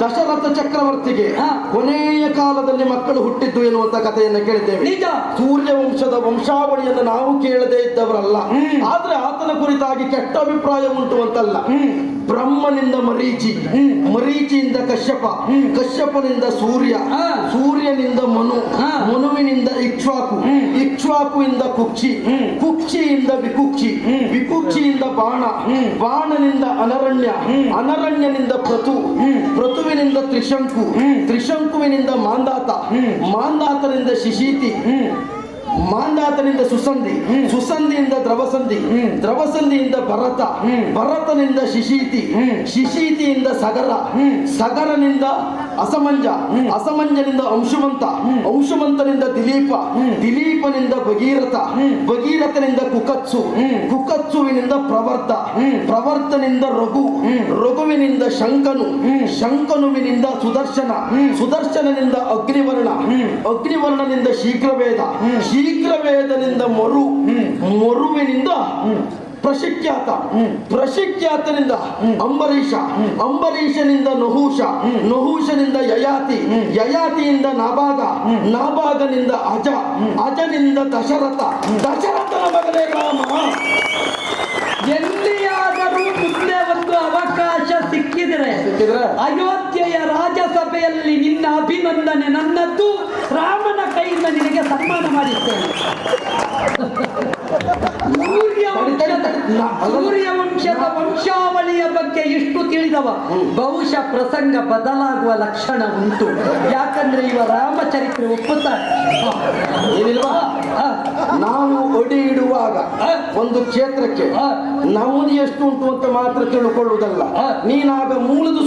ದಶರಥ ಚಕ್ರವರ್ತಿಗೆ. ಕೊನೆಯ ಕಾಲದಲ್ಲಿ ಮಕ್ಕಳು ಹುಟ್ಟಿದ್ದು ಎನ್ನುವಂತ ಕಥೆಯನ್ನು ಕೇಳಿದ್ದೇವೆ ನಿಜ ಸೂರ್ಯ ವಂಶದ ವಂಶಾವಳಿಯನ್ನು ನಾವು ಕೇಳದೇ ಇದ್ದವರಲ್ಲ. ಆದ್ರೆ ಆತನ ಕುರಿತಾಗಿ ಕೆಟ್ಟ ಅಭಿಪ್ರಾಯ ಉಂಟು ಅಂತಲ್ಲ ಬ್ರಹ್ಮನಿಂದ ಮರೀಚಿ. ಮರೀಚಿಯಿಂದ ಕಶ್ಯಪ ಕಶ್ಯಪನಿಂದ ಸೂರ್ಯ. ಸೂರ್ಯನಿಂದ ಮನು. ಮನುವಿನಿಂದ ಇಕ್ಷ್ವಾಕು ಇಕ್ಷ್ವಾಕು ಇಂದ ಕುಕ್ಷಿ. ಕುಕ್ಷಿಯಿಂದ ವಿಕುಕ್ಷಿ ಹ್ಮ್. ಬಾಣ ಹ್ಮ್. ಬಾಣನಿಂದ ಅನರಣ್ಯ. ಅನರಣ್ಯನಿಂದ ಪ್ರತು ಪ್ರತುವಿನಿಂದ ತ್ರಿಶಂಕು ತ್ರಿಶಂಕುವಿನಿಂದ ಮಾಂದಾತ. ಮಾಂದಾತನಿಂದ ಶಿಶೀತಿ ಹ್ಮ್ ಮಾಂದಾತನಿಂದ ಸುಸಂಧಿ. ಸುಸಂಧಿಯಿಂದ ದ್ರವಸಂಧಿ ದ್ರವಸಂಧಿಯಿಂದ ಭರತ. ಭರತನಿಂದ ಶಿಶೀತಿ ಶಿಶೀತಿಯಿಂದ ಸಗರ ಸಗರನಿಂದ ಅಸಮಂಜ. ಅಸಮಂಜನಿಂದ ಅಂಶುಮಂತ. ಅಂಶುಮಂತನಿಂದ ದಿಲೀಪ. ದಿಲೀಪನಿಂದ ಭಗೀರಥ ಭಗೀರಥನಿಂದ ಕುಕತ್ಸು ಕುಕತ್ಸುವಿನಿಂದ ಪ್ರವರ್ತ. ಪ್ರವರ್ತನಿಂದ ರಘು ರಘುವಿನಿಂದ ಶಂಕನು ಶಂಕನುವಿನಿಂದ ಸುದರ್ಶನ. ಸುದರ್ಶನನಿಂದ ಅಗ್ನಿವರ್ಣ. ಅಗ್ನಿವರ್ಣನಿಂದ ಶೀಘ್ರವೇದ ಹ್ಮ್. ಶೀಘ್ರವೇದನಿಂದ ಮರು ಮರುವಿನಿಂದ. ಪ್ರಶಿಖ್ಯಾತ. ಪ್ರಶಿಖ್ಯಾತನಿಂದ. ಅಂಬರೀಷ. ಅಂಬರೀಷನಿಂದ ನಹುಷ. ನಹುಷನಿಂದ ಯಯಾತಿ ಯಯಾತಿಯಿಂದ ನಾಭಾಗ. ನಾಭಾಗನಿಂದ ಅಜ ಅಜನಿಂದ ದಶರಥ ದಶರಥನ ಮಗನೇ ರಾಮ ಎಲ್ಲಿಯಾದರೂ ಮುಂದೆ ಒಂದು ಅವಕಾಶ ಸಿಕ್ಕಿದರೆ ಸಿಕ್ಕಿದ್ರೆ? ರಾಜಸಭೆಯಲ್ಲಿ ನಿನ್ನ ಅಭಿನಂದನೆ ನನ್ನದ್ದು ರಾಮನ ಕೈಯಿಂದ ನಿನಗೆ ಸನ್ಮಾನ ಮಾಡಿದ್ದೇನೆ ಸೂರ್ಯವಂಶದ ವಂಶಾವಳಿಯ ಬಗ್ಗೆ ಇಷ್ಟು ತಿಳಿದವ. ಬಹುಶಃ ಪ್ರಸಂಗ ಬದಲಾಗುವ ಲಕ್ಷಣ ಉಂಟು. ಯಾಕಂದ್ರೆ ಇವ ರಾಮಚರಿತ್ರೆ ಒಪ್ಪುತ್ತಾರೆ. ನಾವು ಒಡಿ ಇಡುವಾಗ. ಒಂದು ಕ್ಷೇತ್ರಕ್ಕೆ. ನಮ್ಮದು ಎಷ್ಟು ಉಂಟು ಅಂತ ಮಾತ್ರ ತಿಳ್ಕೊಳ್ಳುವುದಲ್ಲ. ನೀನಾಗ ಮೂಲದ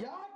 ಯಾರು